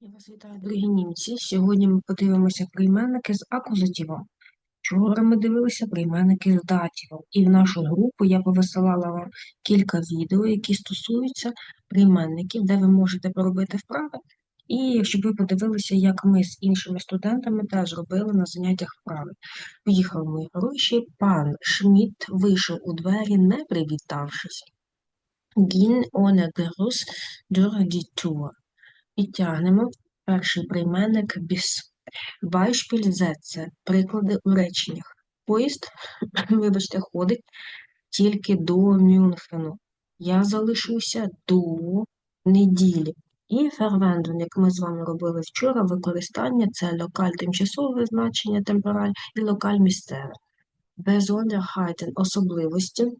Я вас вітаю, дорогі німці. Сьогодні ми подивимося прийменники з акузативом. Вчора ми дивилися прийменники з датівом. І в нашу групу я повисилала вам кілька відео, які стосуються прийменників, де ви можете поробити вправи. І щоб ви подивилися, як ми з іншими студентами теж робили на заняттях вправи. Поїхали мої гроші. Пан Шмідт вийшов у двері, не привітавшись. Гін ohne Gruß durch. Підтягнемо перший прийменник біс. Beispiel Sätze – приклади у реченнях. Поїзд, вибачте, ходить тільки до Мюнхену. Я залишуся до неділі. І фервендун, як ми з вами робили вчора, використання це локаль тимчасове значення темпераль і локаль місцеве. Besonderheiten – особливості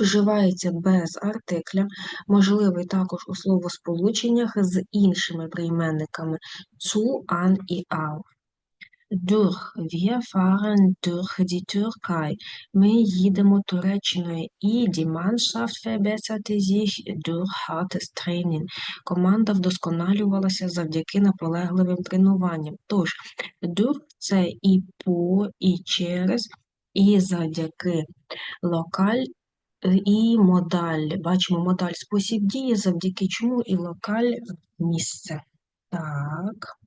вживається без артикля, можливий також у словосполученнях з іншими прийменниками zu, an і auf. Durch. Wir fahren durch die Türkei. Ми їдемо Туреччиною і die Mannschaft verbesserte sich durch hartes Training. Команда вдосконалювалася завдяки наполегливим тренуванням. Тож, durch – це і по, і через, і завдяки локаль і модаль. Бачимо модаль спосіб дії, завдяки чому і локаль місце. Так.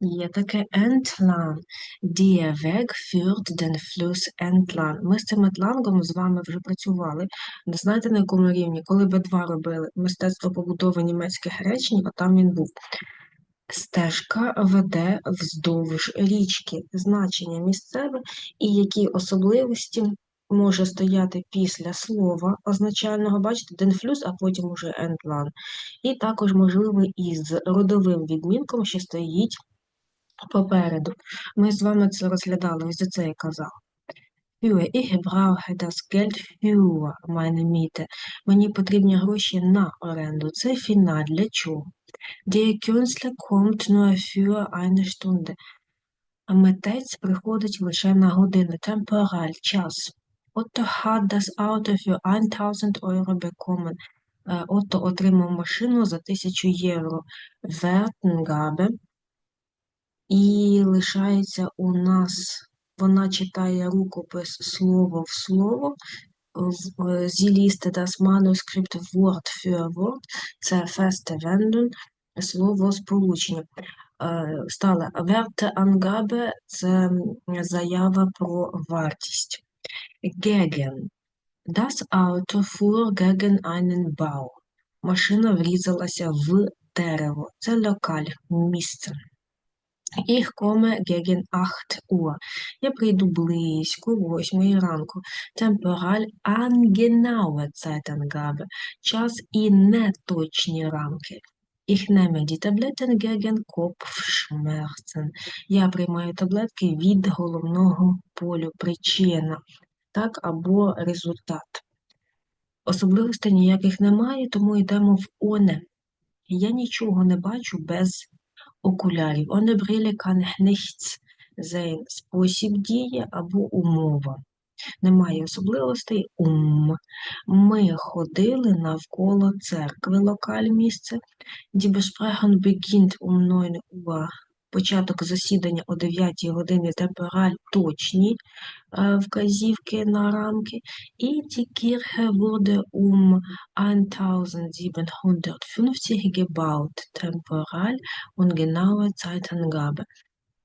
Є таке entlang. Der Weg führt den Fluss entlang. Ми з цим етлангом з вами вже працювали. Не знаєте, на якому рівні? Коли Б2 робили мистецтво побудови німецьких речень, а там він був. Стежка веде вздовж річки. Значення місцеве і які особливості може стояти після слова означального, бачите, денфлюс, а потім уже ентлан. І також, можливо, із родовим відмінком, що стоїть попереду. Ми з вами це розглядали, ось за це я казав. Ich brauche das Geld für meine Miete. Мені потрібні гроші на оренду. Це фінал. Для чого? Der Künstler kommt nur für eine Stunde. Митець приходить лише на годину. Temporal – час. Otto hat das Auto für 1000 Euro bekommen. Отто отримав машину за 1000 євро. Вертенгаbe. І лишається у нас, вона читає рукопис слово в слово. Sie liest das Manuskript Wort für Wort. Це feste Wendung, слово сполучення. Стала Werteangabe – це заява про вартість. Gegen. Das Auto fuhr gegen einen Bau. Машина врізалася в дерево. Це локаль, місце. Ich komme gegen 8 Uhr. Я прийду близько 8 ранку. Temporal angenaue Zeitangabe. Час і неточні рамки. Ich nehme die Tabletten gegen Kopfschmerzen. Я приймаю таблетки від головного болю. Причина так, або результат. Особливостей ніяких немає, тому йдемо в оне. Я нічого не бачу без окулярів. Ohne Brille kann ich nichts. Спосіб дії або умова. Немає особливостей ум. Ми ходили навколо церкви, локаль місце. Die Besprechung beginnt um 9 Uhr початок засідання о 9 годині темпераль точні е, вказівки на рамки, і die Kirche wurde um 1750 gebaut, temporal und genaue Zeitangabe.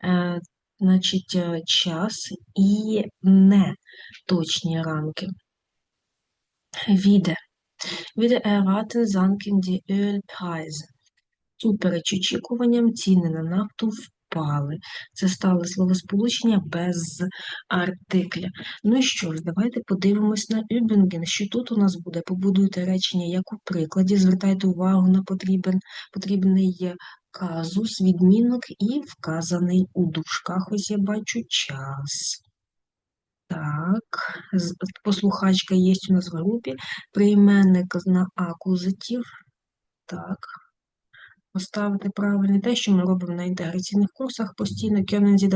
Е, значить, е, час і не точні рамки. Wieder. Wieder erwarten sanken die Ölpreise. Супереч очікуванням, ціни на нафту впали. Це стало словосполучення без артикля. Ну і що ж, давайте подивимось на Übungen. Що тут у нас буде? Побудуйте речення як у прикладі, звертайте увагу на потрібен, потрібний казус, відмінок і вказаний у дужках. Ось я бачу час. Так, послухачка є у нас в групі, прийменник на акузатив. Так поставити правильно те, що ми робимо на інтеграційних курсах постійно Кьонензі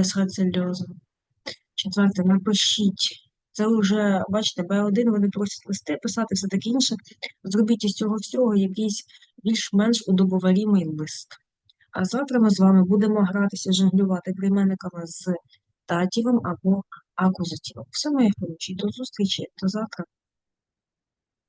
Четверте, напишіть Це вже, бачите, Б1, вони просять листи, писати все таке інше. Зробіть із цього всього якийсь більш-менш удобоварімий лист. А завтра ми з вами будемо гратися, жонглювати прийменниками з датівом або акузативом. Все, мої хороші, до зустрічі, до завтра.